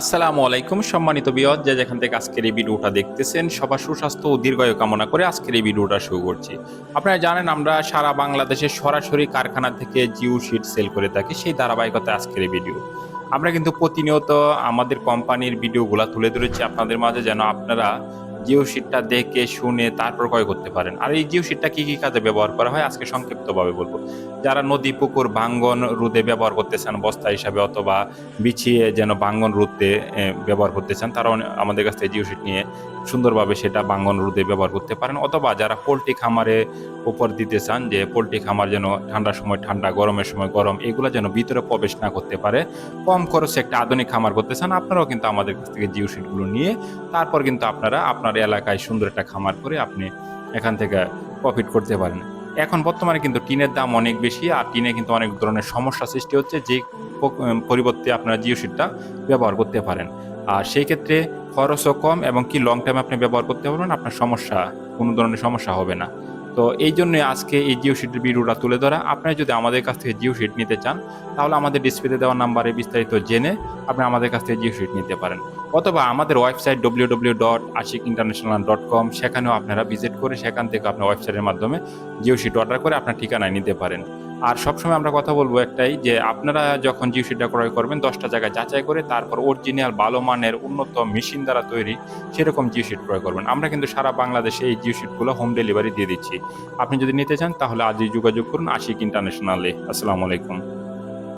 আসসালামু আলাইকুম সম্মানিত বিয়দ যে যেখান থেকে আজকের এই ভিডিওটা দেখতেছেন, সবার সুস্বাস্থ্য ও দীর্ঘায়ু কামনা করে আজকের এই ভিডিওটা শুরু করছি। আপনারা জানেন, আমরা সারা বাংলাদেশে সরাসরি কারখানা থেকে জিও শিট সেল করে থাকি, সেই ধারাবাহিকতা আজকের এই ভিডিও। আমরা কিন্তু প্রতিনিয়ত আমাদের কোম্পানির ভিডিওগুলো তুলে ধরেছি। আপনাদের মাঝে যেন আপনারা জিও শিটটা দেখে, শুনে তারপর ক্রয় করতে পারেন। আর এই জিও শিটটা কি কি কাজে ব্যবহার করা হয়? আজকে সংক্ষিপ্তভাবে বলব। যারা নদী, পুকুর, ভাঙ্গন রোদে ব্যবহার করতে চান, বস্তা হিসাবে অথবা বিছিয়ে যেন বাঙ্গন রোদে ব্যবহার করতে চান, তারাও আমাদের কাছ থেকে জিও শিট নিয়ে সুন্দরভাবে সেটা বাঙ্গন রোদে ব্যবহার করতে পারেন। অথবা যারা পোলট্রি খামারে উপর দিতে চান, যে পোলট্রি খামার যেন ঠান্ডার সময় ঠান্ডা, গরমের সময় গরম, এগুলো যেন ভিতরে প্রবেশ না করতে পারে, কম খরচে একটা আধুনিক খামার করতে চান, আপনারাও কিন্তু আমাদের কাছ থেকে জিও শিটগুলো নিয়ে, তারপর কিন্তু আপনারা আপনার এলাকায় সুন্দর একটা খামার করে আপনি এখান থেকে প্রফিট করতে পারেন। এখন বর্তমানে কিন্তু টিনের দাম অনেক বেশি আর টিনে কিন্তু অনেক ধরনের সমস্যা সৃষ্টি হচ্ছে যে পরিবর্তে আপনারা জিও শিটটা ব্যবহার করতে পারেন। আর সেই ক্ষেত্রে খরচও কম এবং কি লং টাইম আপনি ব্যবহার করতে পারবেন, আপনার সমস্যা, কোনো ধরনের সমস্যা হবে না। তো এই জন্য আজকে এই জিও শিটের ভিডিওটা তুলে ধরা। আপনারা যদি আমাদের কাছ থেকে জিও শিট নিতে চান, তাহলে আমাদের ডিসপ্লেতে দেওয়া নাম্বারে বিস্তারিত জেনে আপনি আমাদের কাছ থেকে জিও শিট নিতে পারেন। অথবা আমাদের website W W dot Ashiq international dot com সেখানেও আপনারা ভিজিট করে সেখান থেকে আপনার ওয়েবসাইটের মাধ্যমে জিও শিট অর্ডার করে আপনার ঠিকানায় নিতে পারেন। আর সবসময় আমরা কথা বলব একটাই যে, আপনারা যখন জিও শিটটা ক্রয় করবেন, দশটা জায়গায় যাচাই করে তারপর অরিজিনাল ভালো মানের উন্নত মেশিন দ্বারা তৈরি সেরকম জিও শিট ক্রয় করবেন। আমরা কিন্তু সারা বাংলাদেশে এই জিও শিটগুলো হোম ডেলিভারি দিয়ে দিচ্ছি। আপনি যদি নিতে চান, তাহলে আজই যোগাযোগ করুন আশিক ইন্টারন্যাশনালে আসসালামু আলাইকুম।